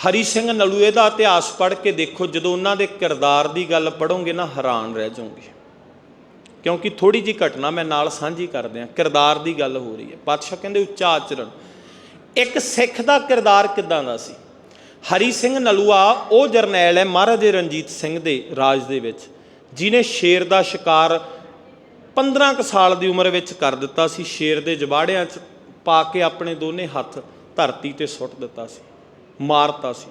ਹਰੀ ਸਿੰਘ ਨਲੂਏ ਦਾ ਇਤਿਹਾਸ ਪੜ੍ਹ ਕੇ ਦੇਖੋ, ਜਦੋਂ ਉਹਨਾਂ ਦੇ ਕਿਰਦਾਰ ਦੀ ਗੱਲ ਪੜੋਗੇ ਨਾ ਹੈਰਾਨ ਰਹਿ ਜਾਓਗੇ। ਕਿਉਂਕਿ ਥੋੜੀ ਜੀ ਘਟਨਾ ਮੈਂ ਨਾਲ ਸਾਂਝੀ ਕਰਦੇ ਆ ਕਿਰਦਾਰ ਦੀ ਗੱਲ ਹੋ ਰਹੀ ਹੈ। ਪਾਤਸ਼ਾਹ ਕਹਿੰਦੇ ਉੱਚਾ ਆਚਰਣ। ਇੱਕ ਸਿੱਖ ਦਾ ਕਿਰਦਾਰ ਕਿਦਾਂ ਦਾ ਸੀ? ਹਰੀ ਸਿੰਘ ਨਲੂਆ, ਉਹ ਜਰਨੈਲ ਹੈ ਮਹਾਰਾਜੇ ਰਣਜੀਤ ਸਿੰਘ ਦੇ ਰਾਜ ਦੇ ਵਿੱਚ ਜਿਨੇ ਸ਼ੇਰ ਦਾ ਸ਼ਿਕਾਰ 15 ਕੁ ਸਾਲ ਦੀ ਉਮਰ ਵਿੱਚ ਕਰ ਦਿੱਤਾ ਸੀ। ਸ਼ੇਰ ਦੇ ਜਬਾੜਿਆਂ 'ਚ ਪਾ ਕੇ ਆਪਣੇ ਦੋਨੇ ਹੱਥ ਧਰਤੀ ਤੇ ਸੁੱਟ ਦਿੱਤਾ ਸੀ। ਮਾਰਤਾ ਸੀ।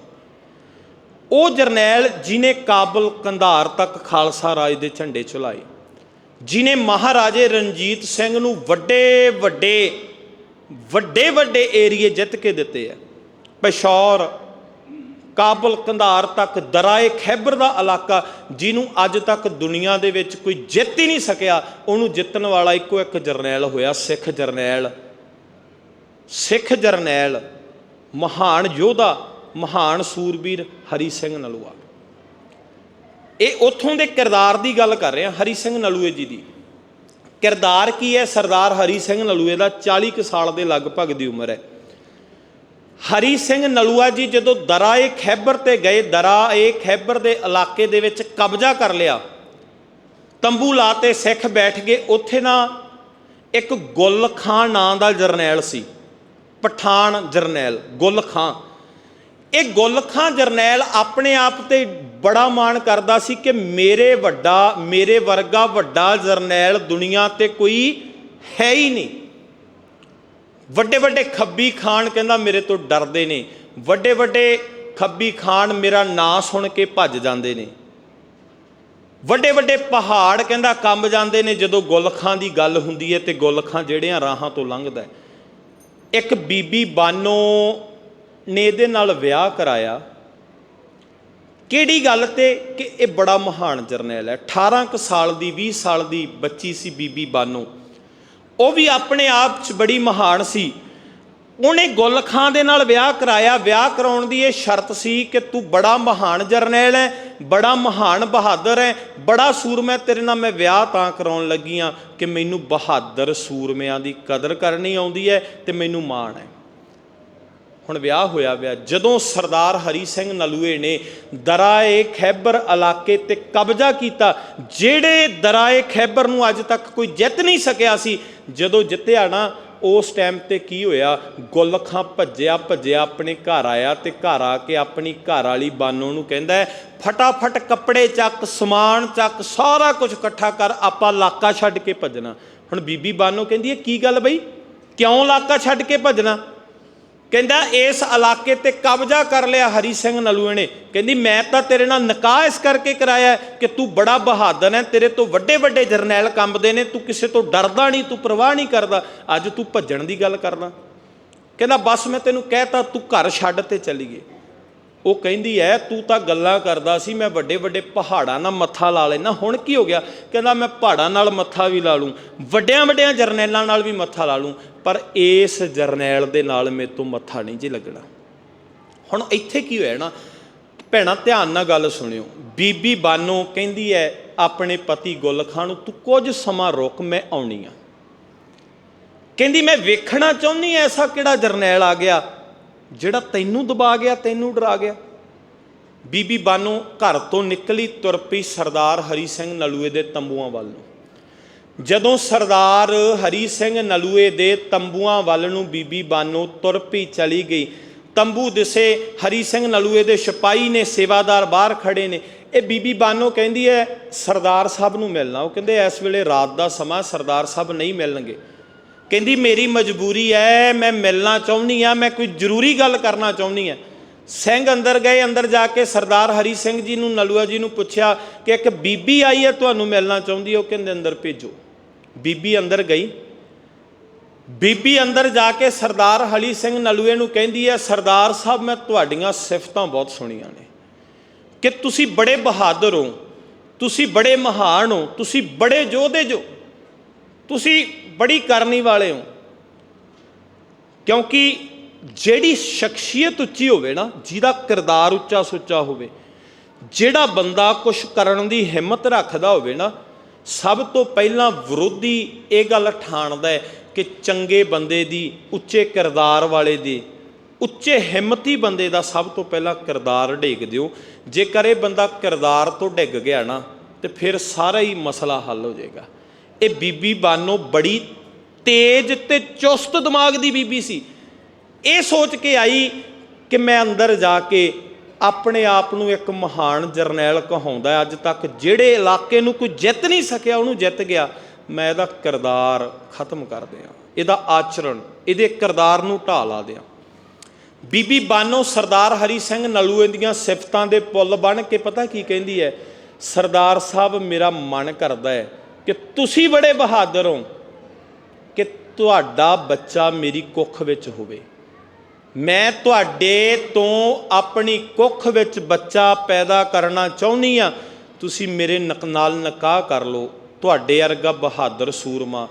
ਉਹ ਜਰਨੈਲ ਜਿਨੇ ਕਾਬਲ ਕੰਧਾਰ ਤੱਕ ਖਾਲਸਾ ਰਾਜ ਦੇ ਝੰਡੇ ਚਲਾਏ, ਜਿਨੇ ਮਹਾਰਾਜੇ ਰਣਜੀਤ ਸਿੰਘ ਨੂੰ ਵੱਡੇ ਵੱਡੇ ਵੱਡੇ ਵੱਡੇ ਏਰੀਏ ਜਿੱਤ ਕੇ ਦਿੱਤੇ ਆ, ਪਿਸ਼ੌਰ, ਕਾਬਲ ਕੰਧਾਰ ਤੱਕ ਦਰਾਏ ਖੈਬਰ ਦਾ ਇਲਾਕਾ, ਜਿਹਨੂੰ ਅੱਜ ਤੱਕ ਦੁਨੀਆ ਦੇ ਵਿੱਚ ਕੋਈ ਜਿੱਤ ਹੀ ਨਹੀਂ ਸਕਿਆ, ਉਹਨੂੰ ਜਿੱਤਣ ਵਾਲਾ ਇੱਕੋ ਇੱਕ ਜਰਨੈਲ ਹੋਇਆ ਸਿੱਖ ਜਰਨੈਲ। ਸਿੱਖ ਜਰਨੈਲ, ਮਹਾਨ ਯੋਧਾ ਮਹਾਨ ਸੂਰਬੀਰ ਹਰੀ ਸਿੰਘ ਨਲੂਆ। ਇਹ ਉੱਥੋਂ ਦੇ ਕਿਰਦਾਰ ਦੀ ਗੱਲ ਕਰ ਰਹੇ ਹਾਂ ਹਰੀ ਸਿੰਘ ਨਲੂਏ ਜੀ ਦੀ। ਕਿਰਦਾਰ ਕੀ ਹੈ? ਸਰਦਾਰ ਹਰੀ ਸਿੰਘ ਨਲੂਏ ਦਾ 40 ਕੁ ਸਾਲ ਦੇ ਲਗਭਗ ਦੀ ਉਮਰ ਹੈ। ਹਰੀ ਸਿੰਘ ਨਲੂਆ ਜੀ ਜਦੋਂ ਦਰਾਏ ਖੈਬਰ ਤੇ ਗਏ ਦਰਾਏ ਖੈਬਰ ਦੇ ਇਲਾਕੇ ਦੇ ਵਿੱਚ ਕਬਜ਼ਾ ਕਰ ਲਿਆ, ਤੰਬੂ ਲਾ 'ਤੇ ਸਿੱਖ ਬੈਠ ਗਏ। ਉੱਥੇ ਨਾ ਇੱਕ ਗੁੱਲ ਖਾਂ ਨਾਂ ਦਾ ਜਰਨੈਲ ਸੀ, ਪਠਾਨ ਜਰਨੈਲ ਗੁੱਲ ਖਾਂ ਇਹ ਗੁੱਲ ਜਰਨੈਲ ਆਪਣੇ ਆਪ ਤੇ ਬੜਾ ਮਾਣ ਕਰਦਾ ਸੀ ਕਿ ਮੇਰੇ ਵੱਡਾ, ਮੇਰੇ ਵਰਗਾ ਵੱਡਾ ਜਰਨੈਲ ਦੁਨੀਆ ਤੇ ਕੋਈ ਹੈ ਹੀ ਨਹੀਂ। ਵੱਡੇ ਵੱਡੇ ਖੱਬੀ ਖਾਨ ਕਹਿੰਦਾ ਮੇਰੇ ਤੋਂ ਡਰਦੇ ਨੇ। ਵੱਡੇ ਵੱਡੇ ਖੱਬੀ ਖਾਨ ਮੇਰਾ ਨਾਂ ਸੁਣ ਕੇ ਭੱਜ ਜਾਂਦੇ ਨੇ। ਵੱਡੇ ਵੱਡੇ ਪਹਾੜ ਕਹਿੰਦਾ ਕੰਬ ਜਾਂਦੇ ਨੇ। ਜਦੋਂ ਗੁਲਖਾਂ ਦੀ ਗੱਲ ਹੁੰਦੀ ਹੈ ਤੇ ਗੁਲਖਾਂ ਜਿਹੜਿਆਂ ਰਾਹਾਂ ਤੋਂ ਲੰਘਦਾ ਇੱਕ ਬੀਬੀ ਬਾਨੋ ਨੇ ਇਹਦੇ ਨਾਲ ਵਿਆਹ ਕਰਾਇਆ। ਕਿਹੜੀ ਗੱਲ ਤੇ ਕਿ ਇਹ ਬੜਾ ਮਹਾਨ ਜਰਨੈਲ ਹੈ। 18 ਕੁ ਸਾਲ ਦੀ 20 ਸਾਲ ਦੀ ਬੱਚੀ ਸੀ ਬੀਬੀ ਬਾਨੋ। ਉਹ ਵੀ ਆਪਣੇ ਆਪ 'ਚ ਬੜੀ ਮਹਾਨ ਸੀ। ਉਹਨੇ ਗੁੱਲ ਖਾਂ ਦੇ ਨਾਲ ਵਿਆਹ ਕਰਾਇਆ। ਵਿਆਹ ਕਰਾਉਣ ਦੀ ਇਹ ਸ਼ਰਤ ਸੀ ਕਿ ਤੂੰ ਬੜਾ ਮਹਾਨ ਜਰਨੈਲ ਹੈ, ਬੜਾ ਮਹਾਨ ਬਹਾਦਰ ਹੈ, ਬੜਾ ਸੂਰਮਾ ਤੇਰੇ ਨਾਲ ਮੈਂ ਵਿਆਹ ਤਾਂ ਕਰਾਉਣ ਲੱਗੀ ਆ ਕਿ ਮੈਨੂੰ ਬਹਾਦਰ ਸੂਰਮਿਆਂ ਦੀ ਕਦਰ ਕਰਨੀ ਆਉਂਦੀ ਹੈ ਤੇ ਮੈਨੂੰ ਮਾਣ ਹੈ। ਹੁਣ ਵਿਆਹ ਹੋਇਆ ਵਿਆਹ ਜਦੋਂ ਸਰਦਾਰ ਹਰੀ ਸਿੰਘ ਨਲੂਏ ਨੇ ਦਰਾਏ ਖੈਬਰ ਇਲਾਕੇ ਤੇ ਕਬਜ਼ਾ ਕੀਤਾ, ਜਿਹੜੇ ਦਰਾਏ ਖੈਬਰ ਨੂੰ ਅੱਜ ਤੱਕ ਕੋਈ ਜਿੱਤ ਨਹੀਂ ਸਕਿਆ ਸੀ, ਜਦੋਂ ਜਿੱਤਿਆ ਨਾ, ਉਸ ਟਾਈਮ ਤੇ ਕੀ ਹੋਇਆ, ਗੁਲਖਾਂ ਭੱਜਿਆ ਭੱਜਿਆ ਆਪਣੇ ਘਰ ਆਇਆ ਤੇ ਘਰ ਆ ਕੇ ਆਪਣੀ ਘਰ ਵਾਲੀ ਬਾਨੋ ਨੂੰ ਕਹਿੰਦਾ ਫਟਾਫਟ ਕੱਪੜੇ ਚੱਕ, ਸਮਾਨ ਚੱਕ, ਸਾਰਾ ਕੁਝ ਇਕੱਠਾ ਕਰ, ਆਪਾਂ ਇਲਾਕਾ ਛੱਡ ਕੇ ਭੱਜਣਾ। ਹੁਣ ਬੀਬੀ ਬਾਨੋ ਕਹਿੰਦੀ ਹੈ, ਕੀ ਗੱਲ ਬਈ? ਕਿਉਂ ਇਲਾਕਾ ਛੱਡ ਕੇ ਭੱਜਣਾ? ਕਹਿੰਦਾ ਇਸ ਇਲਾਕੇ ਤੇ ਕਬਜ਼ਾ ਕਰ ਲਿਆ ਹਰੀ ਸਿੰਘ ਨਲੂਏ ਨੇ। ਕਹਿੰਦੀ, ਮੈਂ ਤਾਂ ਤੇਰੇ ਨਾਲ ਨਿਕਾਹ ਇਸ ਕਰਕੇ ਕਰਾਇਆ ਕਿ ਤੂੰ ਬੜਾ ਬਹਾਦਰ ਹੈ, ਤੇਰੇ ਤੋਂ ਵੱਡੇ ਵੱਡੇ ਜਰਨੈਲ ਕੰਬਦੇ ਨੇ, ਤੂੰ ਕਿਸੇ ਤੋਂ ਡਰਦਾ ਨਹੀਂ, ਤੂੰ ਪਰਵਾਹ ਨਹੀਂ ਕਰਦਾ, ਅੱਜ ਤੂੰ ਭੱਜਣ ਦੀ ਗੱਲ ਕਰਦਾ। ਕਹਿੰਦਾ, ਬਸ ਮੈਂ ਤੈਨੂੰ ਕਹਿਤਾ, ਤੂੰ ਘਰ ਛੱਡ ਤੇ ਚਲੀਏ ਉਹ ਕਹਿੰਦੀ ਐ, ਤੂੰ ਤਾਂ ਗੱਲਾਂ ਕਰਦਾ ਸੀ, ਮੈਂ ਵੱਡੇ ਵੱਡੇ ਪਹਾੜਾਂ ਨਾਲ ਮੱਥਾ ਲਾ ਲੈਣਾ ਹੁਣ ਕੀ ਹੋ ਗਿਆ? ਕਹਿੰਦਾ, ਮੈਂ ਪਹਾੜਾਂ ਨਾਲ ਮੱਥਾ ਵੀ ਲਾ ਲੂੰ ਵੱਡਿਆਂ ਵੱਡਿਆਂ ਜਰਨੈਲਾਂ ਨਾਲ ਵੀ ਮੱਥਾ ਲਾ ਲੂੰ ਪਰ ਇਸ ਜਰਨੈਲ ਦੇ ਨਾਲ ਮੇਰੇ ਤੋਂ ਮੱਥਾ ਨਹੀਂ ਜੀ ਲੱਗਣਾ। ਹੁਣ ਇੱਥੇ ਕੀ ਹੋਇਆ ਨਾ, ਭੈਣਾ ਧਿਆਨ ਨਾਲ ਗੱਲ ਸੁਣਿਓ। ਬੀਬੀ ਬਾਨੋ ਕਹਿੰਦੀ ਐ ਆਪਣੇ ਪਤੀ ਗੁੱਲ ਖਾਂ ਨੂੰ ਤੂੰ ਕੁਝ ਸਮਾਂ ਰੁਕ, ਮੈਂ ਆਉਣੀ ਆ। ਕਹਿੰਦੀ, ਮੈਂ ਵੇਖਣਾ ਚਾਹੁੰਦੀ ਐਸਾ ਕਿਹੜਾ ਜਰਨੈਲ ਆ ਗਿਆ, ਜਿਹੜਾ ਤੈਨੂੰ ਦਬਾ ਗਿਆ, ਤੈਨੂੰ ਡਰਾ ਗਿਆ। ਬੀਬੀ ਬਾਨੋ ਘਰ ਤੋਂ ਨਿਕਲੀ, ਤੁਰ ਪਈ ਸਰਦਾਰ ਹਰੀ ਸਿੰਘ ਨਲੂਏ ਦੇ ਤੰਬੂਆਂ ਵੱਲ ਨੂੰ। ਜਦੋਂ ਸਰਦਾਰ ਹਰੀ ਸਿੰਘ ਨਲੂਏ ਦੇ ਤੰਬੂਆਂ ਵੱਲ ਨੂੰ ਬੀਬੀ ਬਾਨੋ ਤੁਰ ਪਈ ਚਲੀ ਗਈ, ਤੰਬੂ ਦਿਸੇ, ਹਰੀ ਸਿੰਘ ਨਲੂਏ ਦੇ ਸਿਪਾਈ ਨੇ ਸੇਵਾਦਾਰ ਬਾਹਰ ਖੜੇ ਨੇ। ਇਹ ਬੀਬੀ ਬਾਨੋ ਕਹਿੰਦੀ ਹੈ, ਸਰਦਾਰ ਸਾਹਿਬ ਨੂੰ ਮਿਲਣਾ। ਉਹ ਕਹਿੰਦੇ, ਇਸ ਵੇਲੇ ਰਾਤ ਦਾ ਸਮਾਂ, ਸਰਦਾਰ ਸਾਹਿਬ ਨਹੀਂ ਮਿਲਣਗੇ। ਕਹਿੰਦੀ, ਮੇਰੀ ਮਜਬੂਰੀ ਹੈ, ਮੈਂ ਮਿਲਣਾ ਚਾਹੁੰਦੀ ਆ ਮੈਂ ਕੋਈ ਜ਼ਰੂਰੀ ਗੱਲ ਕਰਨਾ ਚਾਹੁੰਦੀ ਆ ਸਿੰਘ ਅੰਦਰ ਗਏ, ਅੰਦਰ ਜਾ ਕੇ ਸਰਦਾਰ ਹਰੀ ਸਿੰਘ ਜੀ ਨੂੰ, ਨਲੂਆ ਜੀ ਨੂੰ ਪੁੱਛਿਆ ਕਿ ਇੱਕ ਬੀਬੀ ਆਈ ਹੈ, ਤੁਹਾਨੂੰ ਮਿਲਣਾ ਚਾਹੁੰਦੀ ਉਹ ਕਹਿੰਦੇ, ਅੰਦਰ ਭੇਜੋ। ਬੀਬੀ ਅੰਦਰ ਗਈ। ਬੀਬੀ ਅੰਦਰ ਜਾ ਕੇ ਸਰਦਾਰ ਹਲੀ ਸਿੰਘ ਨਲੂਏ ਨੂੰ ਕਹਿੰਦੀ ਹੈ, ਸਰਦਾਰ ਸਾਹਿਬ, ਮੈਂ ਤੁਹਾਡੀਆਂ ਸਿਫਤਾਂ ਬਹੁਤ ਸੁਣੀਆਂ ਨੇ ਕਿ ਤੁਸੀਂ ਬੜੇ ਬਹਾਦਰ ਹੋ, ਤੁਸੀਂ ਬੜੇ ਮਹਾਨ ਹੋ, ਤੁਸੀਂ ਬੜੇ ਯੋਧੇ ਜੋ, ਤੁਸੀਂ ਬੜੀ ਕਰਨੀ ਵਾਲੇ ਹੋ। ਕਿਉਂਕਿ ਜਿਹੜੀ ਸ਼ਖਸੀਅਤ ਉੱਚੀ ਹੋਵੇ ਨਾ, ਜਿਹਦਾ ਕਿਰਦਾਰ ਉੱਚਾ ਸੁੱਚਾ ਹੋਵੇ, ਜਿਹੜਾ ਬੰਦਾ ਕੁਝ ਕਰਨ ਦੀ ਹਿੰਮਤ ਰੱਖਦਾ ਹੋਵੇ ਨਾ ਸਭ ਤੋਂ ਪਹਿਲਾਂ ਵਿਰੋਧੀ ਇਹ ਗੱਲ ਠਾਣਦਾ ਹੈ ਕਿ ਚੰਗੇ ਬੰਦੇ ਦੀ, ਉੱਚੇ ਕਿਰਦਾਰ ਵਾਲੇ ਦੀ, ਉੱਚੇ ਹਿੰਮਤੀ ਬੰਦੇ ਦਾ ਸਭ ਤੋਂ ਪਹਿਲਾਂ ਕਿਰਦਾਰ ਢੇਗ ਦਿਓ। ਜੇਕਰ ਇਹ ਬੰਦਾ ਕਿਰਦਾਰ ਤੋਂ ਡਿੱਗ ਗਿਆ ਨਾ, ਤੇ ਫਿਰ ਸਾਰਾ ਹੀ ਮਸਲਾ ਹੱਲ ਹੋ ਜਾਏਗਾ। ਇਹ ਬੀਬੀ ਬਾਨੋ ਬੜੀ ਤੇਜ਼ ਤੇ ਚੁਸਤ ਦਿਮਾਗ ਦੀ ਬੀਬੀ ਸੀ। ਇਹ ਸੋਚ ਕੇ ਆਈ ਕਿ ਮੈਂ ਅੰਦਰ ਜਾ ਕੇ ਆਪਣੇ ਆਪ ਨੂੰ ਇੱਕ ਮਹਾਨ ਜਰਨੈਲ ਕਹਾਉਂਦਾ ਅੱਜ ਤੱਕ ਜਿਹੜੇ ਇਲਾਕੇ ਨੂੰ ਕੋਈ ਜਿੱਤ ਨਹੀਂ ਸਕਿਆ, ਉਹਨੂੰ ਜਿੱਤ ਗਿਆ। ਮੈਂ ਇਹਦਾ ਕਿਰਦਾਰ ਖਤਮ ਕਰ ਦਿਆਂ। ਇਹਦਾ ਆਚਰਣ, ਇਹਦੇ ਕਿਰਦਾਰ ਨੂੰ ਢਾਹ ਲਾ ਦਿਆਂ। ਬੀਬੀ ਬਾਨੋ ਸਰਦਾਰ ਹਰੀ ਸਿੰਘ ਨਲੂਏ ਦੀਆਂ ਸਿਫਤਾਂ ਦੇ ਪੁੱਲ ਬਣ ਕੇ ਪਤਾ ਕੀ ਕਹਿੰਦੀ ਹੈ? ਸਰਦਾਰ ਸਾਹਿਬ, ਮੇਰਾ ਮਨ ਕਰਦਾ ਹੈ ਕਿ ਤੁਸੀਂ ਬੜੇ ਬਹਾਦਰ ਹੋ, ਕਿ ਤੁਹਾਡਾ ਬੱਚਾ ਮੇਰੀ ਕੁੱਖ ਵਿੱਚ ਹੋਵੇ। ਮੈਂ ਤੁਹਾਡੇ ਤੋਂ ਆਪਣੀ ਕੁੱਖ ਵਿੱਚ ਬੱਚਾ ਪੈਦਾ ਕਰਨਾ ਚਾਹੁੰਦੀ ਆ ਤੁਸੀਂ ਮੇਰੇ ਨਕ, ਨਾਲ ਨਿਕਾਹ ਕਰ ਲਓ। ਤੁਹਾਡੇ ਵਰਗਾ ਬਹਾਦਰ ਸੂਰਮਾ,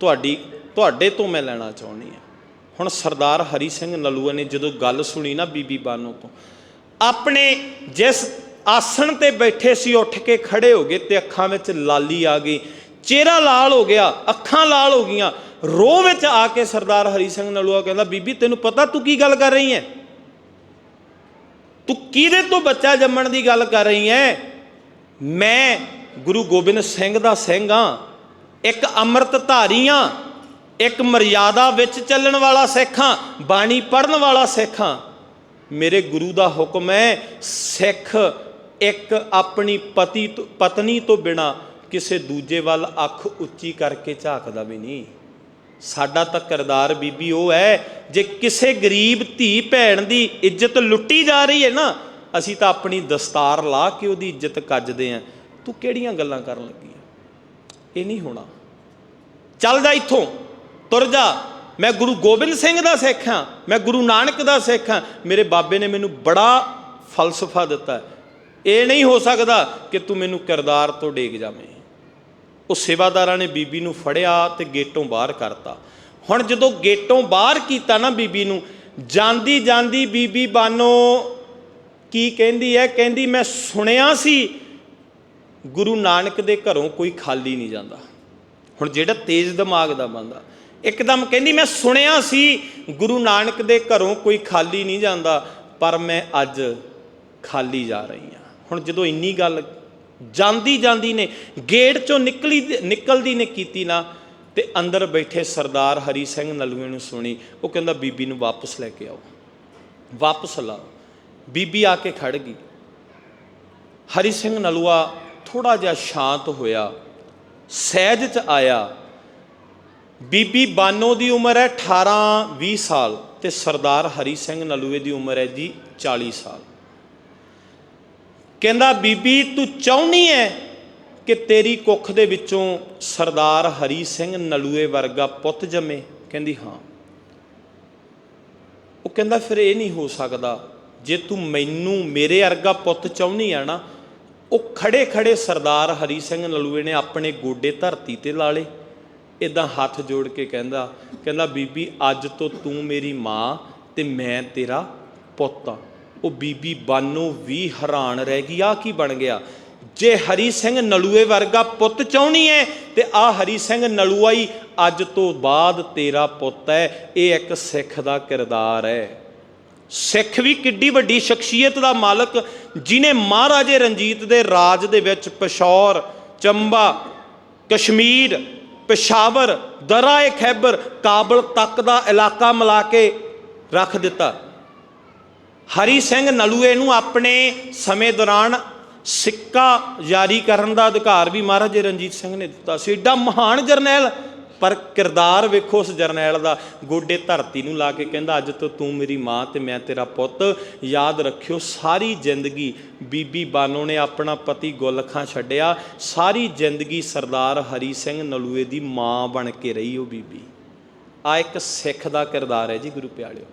ਤੁਹਾਡੀ, ਤੁਹਾਡੇ ਤੋਂ ਮੈਂ ਲੈਣਾ ਚਾਹੁੰਦੀ ਆ ਹੁਣ ਸਰਦਾਰ ਹਰੀ ਸਿੰਘ ਨਲੂਆ ਨੇ ਜਦੋਂ ਗੱਲ ਸੁਣੀ ਨਾ ਬੀਬੀ ਬਾਨੋ ਤੋਂ, ਆਪਣੇ ਜਿਸ ਆਸਣ ਤੇ ਬੈਠੇ ਸੀ, ਉੱਠ ਕੇ ਖੜੇ ਹੋ ਗਏ ਤੇ ਅੱਖਾਂ ਵਿੱਚ ਲਾਲੀ ਆ ਗਈ। ਚਿਹਰਾ ਲਾਲ ਹੋ ਗਿਆ, ਅੱਖਾਂ ਲਾਲ ਹੋ ਗਈਆਂ। ਰੋਹ ਵਿੱਚ ਆ ਕੇ ਸਰਦਾਰ ਹਰੀ ਸਿੰਘ ਨਲੂਆ ਕਹਿੰਦਾ, ਬੀਬੀ ਤੈਨੂੰ ਪਤਾ ਤੂੰ ਕੀ ਗੱਲ ਕਰ ਰਹੀ ਹੈ ਤੂੰ ਕਿਹਦੇ ਤੋਂ ਬੱਚਾ ਜੰਮਣ ਦੀ ਗੱਲ ਕਰ ਰਹੀ ਹੈ ਮੈਂ ਗੁਰੂ ਗੋਬਿੰਦ ਸਿੰਘ ਦਾ ਸਿੰਘ ਹਾਂ ਇੱਕ ਅੰਮ੍ਰਿਤ ਧਾਰੀ ਹਾਂ ਇੱਕ ਮਰਿਆਦਾ ਵਿੱਚ ਚੱਲਣ ਵਾਲਾ ਸਿੱਖ ਹਾਂ ਬਾਣੀ ਪੜਨ ਵਾਲਾ ਸਿੱਖ ਹਾਂ ਮੇਰੇ ਗੁਰੂ ਦਾ ਹੁਕਮ ਹੈ ਸਿੱਖ ਇੱਕ ਆਪਣੀ ਪਤੀ ਤੋਂ ਪਤਨੀ ਤੋਂ ਬਿਨਾ ਕਿਸੇ ਦੂਜੇ ਵੱਲ ਅੱਖ ਉੱਚੀ ਕਰਕੇ ਝਾਕਦਾ ਵੀ ਨਹੀਂ। ਸਾਡਾ ਤਾਂ ਕਿਰਦਾਰ ਬੀਬੀ ਉਹ ਹੈ, ਜੇ ਕਿਸੇ ਗਰੀਬ ਧੀ ਭੈਣ ਦੀ ਇੱਜ਼ਤ ਲੁੱਟੀ ਜਾ ਰਹੀ ਹੈ ਨਾ, ਅਸੀਂ ਤਾਂ ਆਪਣੀ ਦਸਤਾਰ ਲਾ ਕੇ ਉਹਦੀ ਇੱਜ਼ਤ ਕੱਜਦੇ ਆਂ ਤੂੰ ਕਿਹੜੀਆਂ ਗੱਲਾਂ ਕਰਨ ਲੱਗੀ ਆ ਇਹ ਨਹੀਂ ਹੋਣਾ। ਚੱਲ ਜਾ ਇੱਥੋਂ, ਤੁਰ ਜਾ। ਮੈਂ ਗੁਰੂ ਗੋਬਿੰਦ ਸਿੰਘ ਦਾ ਸਿੱਖ ਹਾਂ, ਮੈਂ ਗੁਰੂ ਨਾਨਕ ਦਾ ਸਿੱਖ ਹਾਂ। ਮੇਰੇ ਬਾਬੇ ਨੇ ਮੈਨੂੰ ਬੜਾ ਫਲਸਫਾ ਦਿੱਤਾ। ਇਹ ਨਹੀਂ ਹੋ ਸਕਦਾ ਕਿ ਤੂੰ ਮੈਨੂੰ ਕਿਰਦਾਰ ਤੋਂ ਡੇਗ ਜਾਵੇਂ। ਉਹ ਸੇਵਾਦਾਰਾਂ ਨੇ ਬੀਬੀ ਨੂੰ ਫੜਿਆ ਤੇ ਗੇਟੋਂ ਬਾਹਰ ਕਰਤਾ। ਹੁਣ ਜਦੋਂ ਗੇਟੋਂ ਬਾਹਰ ਕੀਤਾ ਨਾ ਬੀਬੀ ਨੂੰ, ਜਾਂਦੀ ਜਾਂਦੀ ਬੀਬੀ ਬਾਨੋ, ਕੀ ਕਹਿੰਦੀ ਹੈ ਕਹਿੰਦੀ, ਮੈਂ ਸੁਣਿਆ ਸੀ, ਗੁਰੂ ਨਾਨਕ ਦੇ ਘਰੋਂ ਕੋਈ ਖਾਲੀ ਨਹੀਂ ਜਾਂਦਾ। ਹੁਣ ਜਿਹੜਾ ਤੇਜ਼ ਦਿਮਾਗ ਦਾ ਬੰਦਾ, ਇੱਕਦਮ ਕਹਿੰਦੀ, ਮੈਂ ਸੁਣਿਆ ਸੀ, ਗੁਰੂ ਨਾਨਕ ਦੇ ਘਰੋਂ ਕੋਈ ਖਾਲੀ ਨਹੀਂ ਜਾਂਦਾ, ਪਰ ਮੈਂ ਅੱਜ ਖਾਲੀ ਜਾ ਰਹੀ ਹਾਂ। ਹੁਣ ਜਦੋਂ ਇੰਨੀ ਗੱਲ ਜਾਂਦੀ ਜਾਂਦੀ ਨੇ, ਗੇਟ ਚੋਂ ਨਿਕਲੀ ਨਿਕਲਦੀ ਨੇ ਕੀਤੀ ਨਾ, ਤੇ ਅੰਦਰ ਬੈਠੇ ਸਰਦਾਰ ਹਰੀ ਸਿੰਘ ਨਲੂਏ ਨੂੰ ਸੁਣੀ, ਉਹ ਕਹਿੰਦਾ, ਬੀਬੀ ਨੂੰ ਵਾਪਸ ਲੈ ਕੇ ਆਓ। ਵਾਪਸ ਲਾਓ। ਬੀਬੀ ਆ ਕੇ ਖੜ ਗਈ। ਹਰੀ ਸਿੰਘ ਨਲੂਆ ਥੋੜਾ ਜਿਹਾ ਸ਼ਾਂਤ ਹੋਇਆ, ਸਹਿਜ ਚ ਆਇਆ। ਬੀਬੀ ਬਾਨੋ ਦੀ ਉਮਰ ਹੈ 18 20 ਸਾਲ ਤੇ ਸਰਦਾਰ ਹਰੀ ਸਿੰਘ ਨਲੂਏ ਦੀ ਉਮਰ ਹੈ ਜੀ 40 ਸਾਲ। ਕਹਿੰਦਾ, ਬੀਬੀ, ਤੂੰ ਚਾਹੁੰਨੀ ਹੈ ਕਿ ਤੇਰੀ ਕੁੱਖ ਦੇ ਵਿੱਚੋਂ ਸਰਦਾਰ ਹਰੀ ਸਿੰਘ ਨਲੂਏ ਵਰਗਾ ਪੁੱਤ ਜੰਮੇ? ਕਹਿੰਦੀ, ਹਾਂ। ਉਹ ਕਹਿੰਦਾ, ਫਿਰ ਇਹ ਨਹੀਂ ਹੋ ਸਕਦਾ। ਜੇ ਤੂੰ ਮੈਨੂੰ ਮੇਰੇ ਵਰਗਾ ਪੁੱਤ ਚਾਹੁੰਨੀ ਆ ਨਾ, ਉਹ ਖੜੇ ਖੜੇ ਸਰਦਾਰ ਹਰੀ ਸਿੰਘ ਨਲੂਏ ਨੇ ਆਪਣੇ ਗੋਡੇ ਧਰਤੀ ਤੇ ਲਾ ਲਏ। ਇਦਾਂ ਹੱਥ ਜੋੜ ਕੇ ਕਹਿੰਦਾ ਕਹਿੰਦਾ, ਬੀਬੀ, ਅੱਜ ਤੋਂ ਤੂੰ ਮੇਰੀ ਮਾਂ ਤੇ ਮੈਂ ਤੇਰਾ ਪੁੱਤ ਆ। ਉਹ ਬੀਬੀ ਬਾਨੋ ਵੀ ਹੈਰਾਨ ਰਹਿ ਗਈ ਆ ਕੀ ਬਣ ਗਿਆ? ਜੇ ਹਰੀ ਸਿੰਘ ਨਲੂਏ ਵਰਗਾ ਪੁੱਤ ਚਾਹੁੰਨੀ ਹੈ ਤੇ ਆ ਹਰੀ ਸਿੰਘ ਨਲੂਆਈ ਅੱਜ ਤੋਂ ਬਾਅਦ ਤੇਰਾ ਪੁੱਤ ਹੈ ਇਹ ਇੱਕ ਸਿੱਖ ਦਾ ਕਿਰਦਾਰ ਹੈ ਸਿੱਖ ਵੀ ਕਿੱਡੀ ਵੱਡੀ ਸ਼ਖਸੀਅਤ ਦਾ ਮਾਲਕ ਜਿਨੇ ਮਹਾਰਾਜੇ ਰਣਜੀਤ ਦੇ ਰਾਜ ਦੇ ਵਿੱਚ ਪਸ਼ੌਰ, ਚੰਬਾ, ਕਸ਼ਮੀਰ, ਪਿਸ਼ਾਵਰ, ਦਰਾਏ ਖੈਬਰ, ਕਾਬਲ ਤੱਕ ਦਾ ਇਲਾਕਾ ਮਿਲਾ ਕੇ ਰੱਖ ਦਿੱਤਾ। ਹਰੀ ਸਿੰਘ ਨਲੂਏ ਨੂੰ ਆਪਣੇ ਸਮੇਂ ਦੌਰਾਨ ਸਿੱਕਾ ਜਾਰੀ ਕਰਨ ਦਾ ਅਧਿਕਾਰ ਵੀ ਮਹਾਰਾਜੇ ਰਣਜੀਤ ਸਿੰਘ ਨੇ ਦਿੱਤਾ ਸੀ। ਏਡਾ ਮਹਾਨ ਜਰਨੈਲ, ਪਰ ਕਿਰਦਾਰ ਵੇਖੋ ਉਸ ਜਰਨੈਲ ਦਾ। ਗੋਡੇ ਧਰਤੀ ਨੂੰ ਲਾ ਕੇ ਕਹਿੰਦਾ, ਅੱਜ ਤੋਂ ਤੂੰ ਮੇਰੀ ਮਾਂ ਤੇ ਮੈਂ ਤੇਰਾ ਪੁੱਤ। ਯਾਦ ਰੱਖਿਓ, ਸਾਰੀ ਜ਼ਿੰਦਗੀ ਬੀਬੀ ਬਾਨੋ ਨੇ ਆਪਣਾ ਪਤੀ ਗੁਲਖਾਂ ਛੱਡਿਆ। ਸਾਰੀ ਜ਼ਿੰਦਗੀ ਸਰਦਾਰ ਹਰੀ ਸਿੰਘ ਨਲੂਏ ਦੀ ਮਾਂ ਬਣ ਕੇ ਰਹੀ ਉਹ ਬੀਬੀ। ਆ ਇੱਕ ਸਿੱਖ ਦਾ ਕਿਰਦਾਰ ਹੈ ਜੀ, ਗੁਰੂ ਪਿਆਰਿਓ।